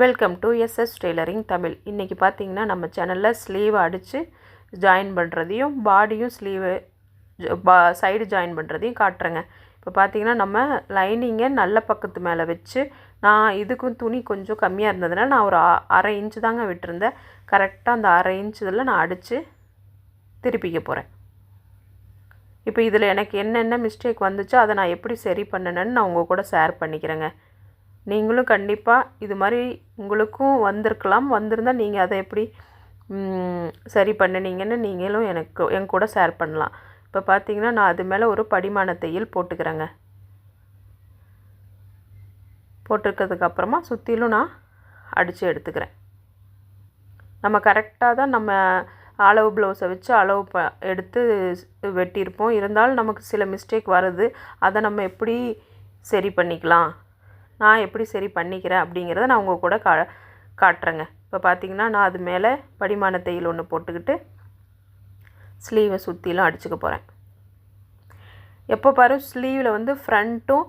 Welcome to SS tailoring Tamil இன்றைக்கி பார்த்தீங்கன்னா நம்ம சேனலில் ஸ்லீவ் அடித்து ஜாயின் பண்ணுறதையும் பாடியும் ஸ்லீவு பா சைடு ஜாயின் பண்ணுறதையும் காட்டுறேங்க. இப்போ பார்த்தீங்கன்னா நம்ம லைனிங்கை நல்ல பக்கத்து மேலே வச்சு நான் இதுக்கும் துணி கொஞ்சம் கம்மியாக இருந்ததுனால நான் ஒரு அரை இன்ச்சு தாங்க விட்டுருந்தேன். கரெக்டாக அந்த அரை இன்ச்சு இதில் நான் அடித்து திருப்பிக்க போகிறேன் இப்போ இதில் எனக்கு என்னென்ன மிஸ்டேக் வந்துச்சோ அதை நான் எப்படி சரி பண்ணணுன்னு நான் உங்கள் கூட ஷேர் பண்ணிக்கிறேங்க. நீங்களும் கண்டிப்பாக இது மாதிரி உங்களுக்கும் வந்திருக்கலாம். வந்திருந்தால் நீங்கள் அதை எப்படி சரி பண்ணினீங்கன்னு நீங்களும் எனக்கு என் கூட ஷேர் பண்ணலாம். இப்போ பார்த்தீங்கன்னா நான் அது மேலே ஒரு படிமான தையல் போட்டுக்கிறேங்க. போட்டிருக்கிறதுக்கப்புறமா சுற்றிலும் நான் அடித்து எடுத்துக்கிறேன். நம்ம கரெக்டாக தான் நம்ம அளவு ப்ளவுஸை வச்சு அளவு ப எடுத்து வெட்டியிருப்போம். இருந்தாலும் நமக்கு சில மிஸ்டேக் வருது. அதை நம்ம எப்படி சரி பண்ணிக்கலாம்? நான் எப்படி சரி பண்ணிக்கிறேன் அப்படிங்கிறத நான் உங்கள் கூட கா காட்டுறேங்க. இப்போ பார்த்தீங்கன்னா நான் அது மேலே படிமான தையல் ஒன்று போட்டுக்கிட்டு ஸ்லீவை சுற்றிலும் அடிச்சுக்க போகிறேன் எப்போ பாரு ஸ்லீவில் வந்து ஃப்ரண்ட்டும்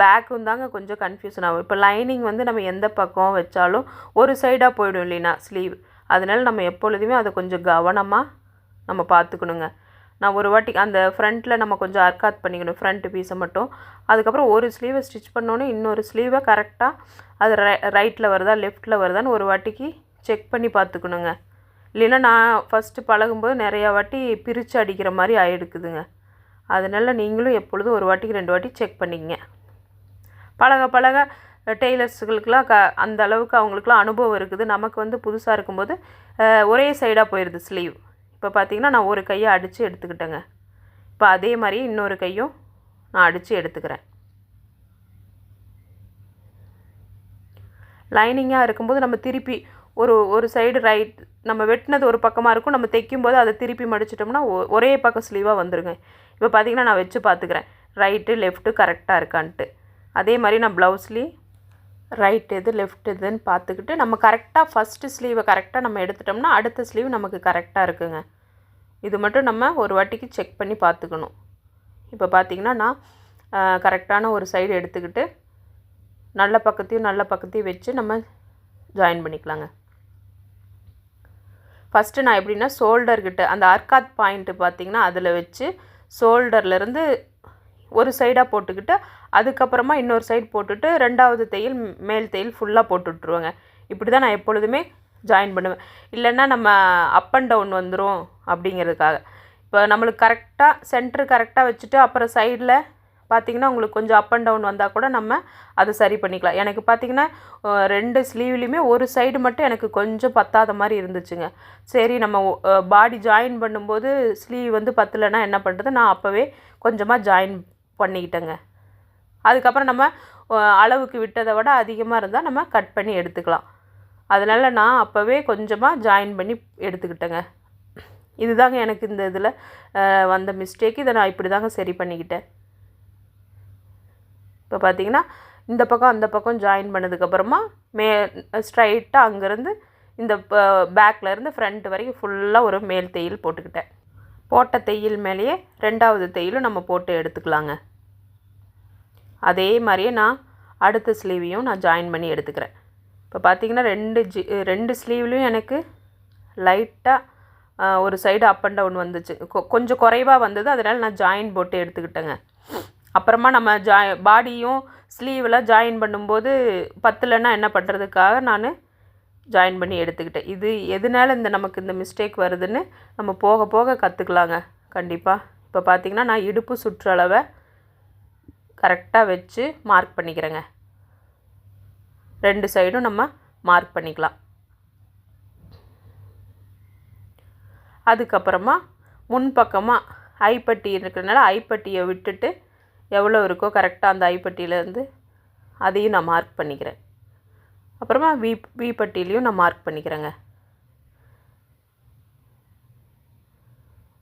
பேக்கும் தாங்க கொஞ்சம் கன்ஃபியூஷன் ஆகும். இப்போ லைனிங் வந்து நம்ம எந்த பக்கம் வச்சாலும் ஒரு சைடாக போயிடும் இல்லைனா ஸ்லீவ் அதனால் நம்ம எப்பொழுதுமே அதை கொஞ்சம் கவனமாக நம்ம பார்த்துக்கணுங்க நான் ஒரு வாட்டி அந்த ஃப்ரண்ட்டில் நம்ம கொஞ்சம் அர்க்காத் பண்ணிக்கணும் ஃப்ரண்ட்டு பீஸை மட்டும். அதுக்கப்புறம் ஒரு ஸ்லீவை ஸ்டிச் பண்ணோன்னே இன்னொரு ஸ்லீவை கரெக்டாக அது ரை ரைட்டில் வருதா லெஃப்ட்டில் வருதான்னு ஒரு வாட்டிக்கு செக் பண்ணி பார்த்துக்கணுங்க. இல்லைன்னா நான் ஃபஸ்ட்டு பழகும்போது நிறையா வாட்டி பிரித்து அடிக்கிற மாதிரி ஆகிடுக்குதுங்க அதனால நீங்களும் எப்பொழுதும் ஒரு வாட்டிக்கு ரெண்டு வாட்டி செக் பண்ணிக்கங்க. பழக பழக டெய்லர்ஸுகளுக்கெலாம் க அந்த அளவுக்கு அவங்களுக்குலாம் அனுபவம் இருக்குது. நமக்கு வந்து புதுசாக இருக்கும்போது ஒரே சைடாக போயிடுது ஸ்லீவ் இப்போ பார்த்தீங்கன்னா நான் ஒரு கையை அடித்து எடுத்துக்கிட்டேங்க. இப்போ அதே மாதிரி இன்னொரு கையும் நான் அடித்து எடுத்துக்கிறேன். லைனிங்காக இருக்கும்போது நம்ம திருப்பி ஒரு ஒரு சைடு ரைட் நம்ம வெட்டினது ஒரு பக்கமாக இருக்கும் நம்ம தைக்கும்போது அதை திருப்பி மடிச்சிட்டோம்னா ஒ- ஒரே பக்கம் ஸ்லீவாக வந்துருங்க. இப்போ பார்த்தீங்கன்னா நான் வச்சு பார்த்துக்கிறேன். ரைட்டு லெஃப்ட்டு கரெக்டாக இருக்கான்ட்டு. அதே மாதிரி நான் ப்ளவுஸ்லேயும் ரைட் எது லெஃப்ட் எதுன்னு பார்த்துக்கிட்டு நம்ம கரெக்டாக ஃபஸ்ட்டு ஸ்லீவை கரெக்டாக நம்ம எடுத்துட்டோம்னா அடுத்த ஸ்லீவ் நமக்கு கரெக்டாக இருக்குங்க. இது மட்டும் நம்ம ஒரு வாட்டிக்கு செக் பண்ணி பார்த்துக்கணும். இப்போ பார்த்தீங்கன்னா நான் கரெக்டான ஒரு சைடு எடுத்துக்கிட்டு நல்ல பக்கத்தையும் நல்ல பக்கத்தையும் வச்சு நம்ம ஜாயின் பண்ணிக்கலாங்க. ஃபஸ்ட்டு நான் எப்படின்னா ஷோல்டர்கிட்ட அந்த அர்காத் பாயிண்ட்டு பார்த்திங்கன்னா அதில் வச்சு ஷோல்டர்லேருந்து ஒரு சைடாக போட்டுக்கிட்டு அதுக்கப்புறமா இன்னொரு சைடு போட்டுட்டு ரெண்டாவது தையல் மேல் தையல் ஃபுல்லாக போட்டு விட்ருவேங்க இப்படி தான் நான் எப்பொழுதுமே ஜாயின் பண்ணுவேன். இல்லைன்னா நம்ம அப் அண்ட் டவுன் வந்துடும் அப்படிங்கிறதுக்காக. இப்போ நம்மளுக்கு கரெக்டாக சென்டர் கரெக்டாக வச்சுட்டு அப்புறம் சைடில் பார்த்திங்கன்னா உங்களுக்கு கொஞ்சம் அப் அண்ட் டவுன் வந்தால் கூட நம்ம அதை சரி பண்ணிக்கலாம். எனக்கு பார்த்தீங்கன்னா ரெண்டு ஸ்லீவ்லேயுமே ஒரு சைடு மட்டும் எனக்கு கொஞ்சம் பத்தாத மாதிரி இருந்துச்சுங்க. சரி நம்ம பாடி ஜாயின் பண்ணும்போது ஸ்லீவ் வந்து பத்தலைன்னா என்ன பண்ணுறது நான் அப்போவே கொஞ்சமாக ஜாயின் பண்ணிக்கிட்டேங்க. அதுக்கப்புறம் நம்ம அளவுக்கு விட்டதை விட அதிகமாக இருந்தால் நம்ம கட் பண்ணி எடுத்துக்கலாம். அதனால் நான் அப்போவே கொஞ்சமாக ஜாயின் பண்ணி எடுத்துக்கிட்டேங்க. இதுதாங்க எனக்கு இந்த இதில் வந்த மிஸ்டேக் இதை நான் இப்படி தாங்க சரி பண்ணிக்கிட்டேன். இப்போ பார்த்தீங்கன்னா இந்த பக்கம் அந்த பக்கம் ஜாயின் பண்ணதுக்கப்புறமா மே ஸ்ட்ரைட்டாக அங்கேருந்து இந்த பேக்கில் இருந்து ஃப்ரண்ட் வரைக்கும் ஃபுல்லாக ஒரு மேல் தையல் போட்டுக்கிட்டேன். போட்ட தையல் மேலேயே ரெண்டாவது தையலும் நம்ம போட்டு எடுத்துக்கலாங்க. அதே மாதிரியே நான் அடுத்த ஸ்லீவையும் நான் ஜாயின் பண்ணி எடுத்துக்கிறேன். இப்போ பார்த்தீங்கன்னா ரெண்டு ஜி ரெண்டு ஸ்லீவ்லேயும் எனக்கு லைட்டாக ஒரு சைடு அப் அண்ட் டவுன் வந்துச்சு. கொ- கொஞ்சம் குறைவாக வந்தது அதனால் நான் ஜாயின் போட்டு எடுத்துக்கிட்டேங்க. அப்புறமா நம்ம ஜா பாடியும் ஸ்லீவில் ஜாயின் பண்ணும்போது பத்தலைன்னா என்ன பண்ணுறதுக்காக நான் ஜாயின் பண்ணி எடுத்துக்கிட்டேன் இது எதனால இந்த நமக்கு இந்த மிஸ்டேக் வருதுன்னு நம்ம போக போக கற்றுக்கலாங்க கண்டிப்பாக இப்போ பார்த்தீங்கன்னா நான் இடுப்பு சுற்றளவை கரெக்டாக வச்சு மார்க் பண்ணிக்கிறேங்க. ரெண்டு சைடும் நம்ம மார்க் பண்ணிக்கலாம். அதுக்கப்புறமா முன்பக்கமாக ஐப்பட்டி இருக்கிறனால ஐப்பட்டியை விட்டுட்டு எவ்வளோ இருக்கோ கரெக்டாக அந்த ஐப்பட்டியிலேருந்து அதையும் நான் மார்க் பண்ணிக்கிறேன். அப்புறமா வி வி பட்டியிலையும் நான் மார்க் பண்ணிக்கிறேங்க.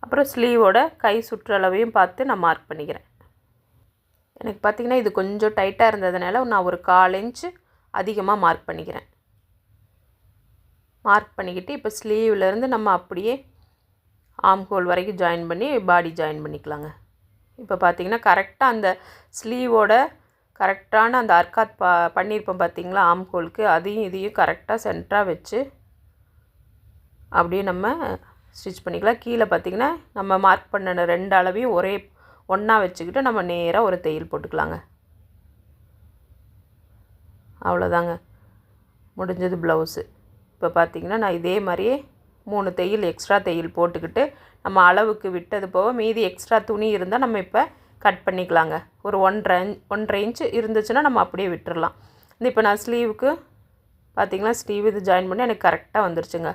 அப்புறம் ஸ்லீவோட கை சுற்றளவையும் பார்த்து நான் மார்க் பண்ணிக்கிறேன். எனக்கு பார்த்திங்கன்னா இது கொஞ்சம் டைட்டாக இருந்ததுனால நான் ஒரு கால் இன்ச்சு அதிகமாக மார்க் பண்ணிக்கிறேன். மார்க் பண்ணிக்கிட்டு இப்போ ஸ்லீவ்லேருந்து நம்ம அப்படியே ஆம் ஹோல் வரைக்கும் ஜாயின் பண்ணி பாடி ஜாயின் பண்ணிக்கலாங்க. இப்போ பார்த்திங்கன்னா கரெக்டாக அந்த ஸ்லீவோட கரெக்டான அந்த அர்க்காத் பா பண்ணியிருப்போம் பார்த்தீங்களா ஆம்கோலுக்கு அதையும் இதையும் கரெக்டாக சென்டராக வச்சு அப்படியே நம்ம ஸ்டிச் பண்ணிக்கலாம். கீழே பார்த்தீங்கன்னா நம்ம மார்க் பண்ணின ரெண்டு அளவையும் ஒரே ஒன்றா வச்சுக்கிட்டு நம்ம நேராக ஒரு தையல் போட்டுக்கலாங்க. அவ்வளோதாங்க முடிஞ்சது ப்ளவுஸு இப்போ பார்த்திங்கன்னா நான் இதே மாதிரியே மூணு தையல் எக்ஸ்ட்ரா தையல் போட்டுக்கிட்டு நம்ம அளவுக்கு விட்டது போக மீதி எக்ஸ்ட்ரா துணி இருந்தால் நம்ம இப்போ கட் பண்ணிக்கலாங்க. ஒரு ஒன்றரை ஒன்றரை இன்ச்சு இருந்துச்சுன்னா நம்ம அப்படியே விட்டுடலாம் இந்த இப்போ நான் ஸ்லீவுக்கு பார்த்தீங்களா ஸ்லீவ் இது ஜாயின் பண்ணி எனக்கு கரெக்டாக வந்துருச்சுங்க.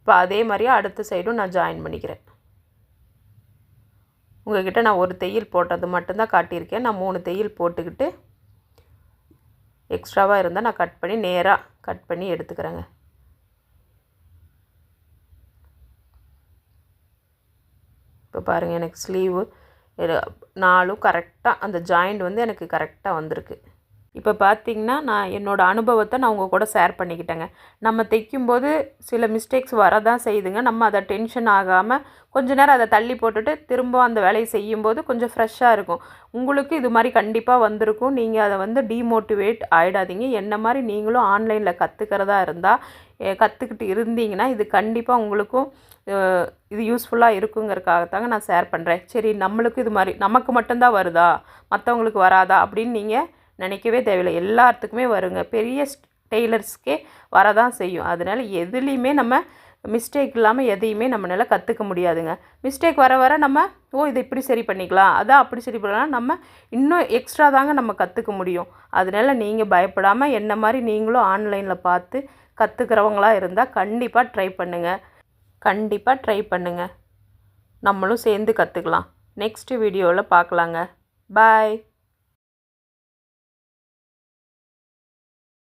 இப்போ அதே மாதிரியே அடுத்த சைடும் நான் ஜாயின் பண்ணிக்கிறேன். உங்கள்கிட்ட நான் ஒரு தையல் போட்டது மட்டும்தான் காட்டியிருக்கேன். நான் மூணு தையல் போட்டுக்கிட்டு எக்ஸ்ட்ராவாக இருந்தால் நான் கட் பண்ணி நேராக கட் பண்ணி எடுத்துக்கிறேங்க. இப்போ பாருங்கள் எனக்கு ஸ்லீவு நாலும் கரெக்டாக அந்த ஜாயிண்ட் வந்து எனக்கு கரெக்டாக வந்திருக்கு. இப்போ பார்த்தீங்கன்னா நான் என்னோடய அனுபவத்தை நான் உங்கள் கூட ஷேர் பண்ணிக்கிட்டேங்க. நம்ம தைக்கும்போது சில மிஸ்டேக்ஸ் வரதான் செய்யுதுங்க. நம்ம அதை டென்ஷன் ஆகாமல் கொஞ்ச நேரம் அதை தள்ளி போட்டுட்டு திரும்ப அந்த வேலையை செய்யும்போது கொஞ்சம் ஃப்ரெஷ்ஷாக இருக்கும். உங்களுக்கு இது மாதிரி கண்டிப்பாக வந்திருக்கும். நீங்கள் அதை வந்து டீமோட்டிவேட் ஆகிடாதீங்க என்ன மாதிரி நீங்களும் ஆன்லைனில் கற்றுக்கிறதா இருந்தால் கற்றுக்கிட்டு இருந்தீங்கன்னா இது கண்டிப்பாக உங்களுக்கும் இது யூஸ்ஃபுல்லாக இருக்குங்கிறதுக்காகத்தாங்க நான் ஷேர் பண்ணுறேன் சரி நம்மளுக்கு இது மாதிரி நமக்கு மட்டும்தான் வருதா? மற்றவங்களுக்கு வராதா? அப்படின்னு நீங்கள் நினைக்கவே தேவையில்லை. எல்லாத்துக்குமே வருங்க. பெரிய டெய்லர்ஸ்க்கே வரதான் செய்யும். அதனால் எதுலேயுமே நம்ம மிஸ்டேக் இல்லாமல் எதையுமே நம்மளால் கற்றுக்க முடியாதுங்க. மிஸ்டேக் வர வர நம்ம ஓ இதை இப்படி சரி பண்ணிக்கலாம். அதான் அப்படி சரி பண்ணலாம். நம்ம இன்னும் எக்ஸ்ட்ரா தாங்க நம்ம கற்றுக்க முடியும். அதனால நீங்கள் பயப்படாமல் என்ன மாதிரி நீங்களும் ஆன்லைனில் பார்த்து கற்றுக்கிறவங்களா இருந்தால் கண்டிப்பாக ட்ரை பண்ணுங்கள் கண்டிப்பாக ட்ரை பண்ணுங்கள் நம்மளும் சேர்ந்து கற்றுக்கலாம் நெக்ஸ்ட் வீடியோவில் பார்க்கலாங்க. பாய்